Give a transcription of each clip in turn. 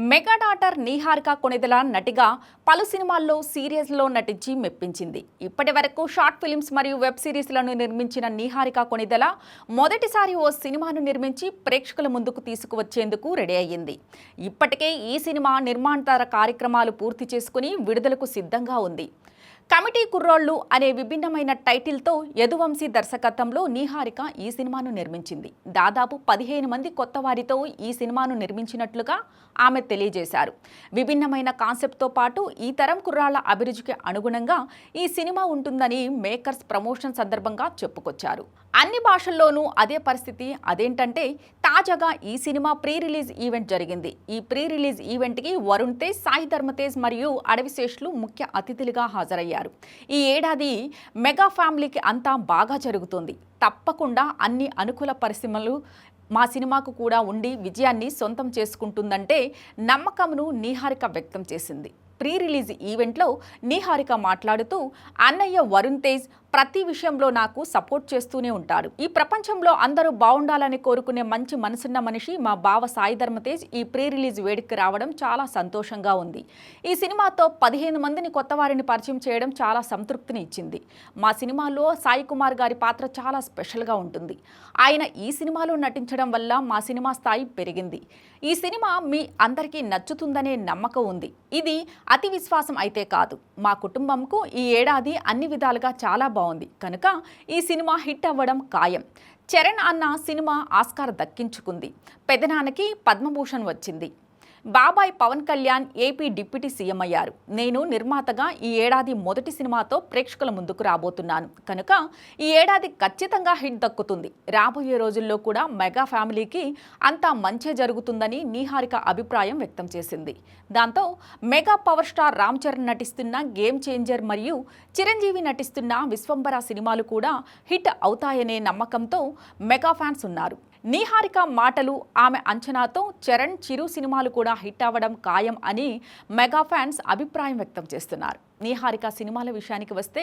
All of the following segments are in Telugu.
యాంకర్ నీహారిక కొనిదెల నటిగా పలు సినిమాల్లో సీరియల్స్లో నటించి మెప్పించింది. ఇప్పటి వరకు షార్ట్ ఫిల్మ్స్ మరియు వెబ్ సిరీస్లను నిర్మించిన నీహారిక కొనిదెల మొదటిసారి ఓ సినిమాను నిర్మించి ప్రేక్షకుల ముందుకు తీసుకువచ్చేందుకు రెడీ అయ్యింది. ఇప్పటికే ఈ సినిమా నిర్మాణతర కార్యక్రమాలు పూర్తి చేసుకుని విడుదలకు సిద్ధంగా ఉంది. కమిటీ కుర్రోళ్ళు అనే విభిన్నమైన టైటిల్తో యదువంశీ దర్శకత్వంలో నీహారిక ఈ సినిమాను నిర్మించింది. దాదాపు పదిహేను మంది కొత్త వారితో ఈ సినిమాను నిర్మించినట్లుగా ఆమె తెలియజేశారు. విభిన్నమైన కాన్సెప్ట్తో పాటు ఈ తరం కుర్రాళ్ళ అభిరుచికి అనుగుణంగా ఈ సినిమా ఉంటుందని మేకర్స్ ప్రమోషన్ సందర్భంగా చెప్పుకొచ్చారు. అన్ని భాషల్లోనూ అదే పరిస్థితి అదేంటంటే తాజాగా ఈ సినిమా ప్రీ రిలీజ్ ఈవెంట్ జరిగింది. ఈ ప్రీ రిలీజ్ ఈవెంట్కి వరుణ్ తేజ్ సాయి ధర్మతేజ్ మరియు అడవిశేష్లు ముఖ్య అతిథులుగా హాజరయ్యారు. ఈ ఏడాది మెగా ఫ్యామిలీకి అంతా బాగా జరుగుతుంది. తప్పకుండా అన్ని అనుకూల పరిశ్రమలు మా సినిమాకు కూడా ఉండి విజయాన్ని సొంతం చేసుకుంటుందంటే నమ్మకంను నీహారిక వ్యక్తం చేసింది. ప్రీ రిలీజ్ ఈవెంట్లో నీహారిక మాట్లాడుతూ అన్నయ్య వరుణ్ తేజ్ ప్రతి విషయంలో నాకు సపోర్ట్ చేస్తూనే ఉంటారు. ఈ ప్రపంచంలో అందరూ బాగుండాలని కోరుకునే మంచి మనసున్న మనిషి మా బావ సాయి ధర్మతేజ్ ఈ ప్రీ రిలీజ్ వేడుకకి రావడం చాలా సంతోషంగా ఉంది. ఈ సినిమాతో పదిహేను మందిని కొత్త వారిని పరిచయం చేయడం చాలా సంతృప్తిని ఇచ్చింది. మా సినిమాలో సాయి కుమార్ గారి పాత్ర చాలా స్పెషల్గా ఉంటుంది. ఆయన ఈ సినిమాలో నటించడం వల్ల మా సినిమా స్థాయి పెరిగింది. ఈ సినిమా మీ అందరికీ నచ్చుతుందనే నమ్మకం ఉంది. ఇది అతి విశ్వాసం అయితే కాదు. మా కుటుంబంకు ఈ ఏడాది అన్ని విధాలుగా చాలా బాగుంది. కనుక ఈ సినిమా హిట్ అవ్వడం ఖాయం. చరణ్ అన్న సినిమా ఆస్కార్ దక్కించుకుంది. పెదనాన్నకి పద్మభూషణ్ వచ్చింది. బాబాయ్ Pawan Kalyan AP deputy CM అయ్యారు. నేను నిర్మాతగా ఈ ఏడాది మొదటి సినిమాతో ప్రేక్షకుల ముందుకు రాబోతున్నాను. కనుక ఈ ఏడాది ఖచ్చితంగా హిట్ దక్కుతుంది. రాబోయే రోజుల్లో కూడా మెగా ఫ్యామిలీకి అంతా మంచే జరుగుతుందని నీహారిక అభిప్రాయం వ్యక్తం చేసింది. దాంతో mega power star Ram Charan నటిస్తున్న గేమ్ చేంజర్ మరియు చిరంజీవి నటిస్తున్న విశ్వంబర సినిమాలు కూడా హిట్ అవుతాయనే నమ్మకంతో మెగా ఫ్యాన్స్ ఉన్నారు. నీహారిక మాటలు ఆమె అంచనాతో చరణ్ చిరు సినిమాలు కూడా హిట్ అవ్వడం ఖాయం అని మెగా ఫ్యాన్స్ అభిప్రాయం వ్యక్తం చేస్తున్నారు. నీహారిక సినిమాల విషయానికి వస్తే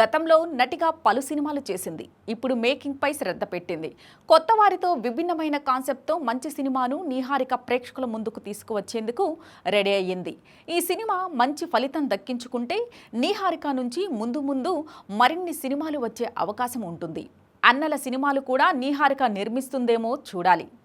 గతంలో నటిగా పలు సినిమాలు చేసింది. ఇప్పుడు మేకింగ్పై శ్రద్ధ పెట్టింది. కొత్త వారితో విభిన్నమైన కాన్సెప్ట్తో మంచి సినిమాను నీహారిక ప్రేక్షకుల ముందుకు తీసుకువచ్చేందుకు రెడీ అయ్యింది. ఈ సినిమా మంచి ఫలితం దక్కించుకుంటే నీహారిక నుంచి ముందు ముందు మరిన్ని సినిమాలు వచ్చే అవకాశం ఉంటుంది. అన్నల సినిమాలు కూడా నీహారిక నిర్మిస్తుందేమో చూడాలి.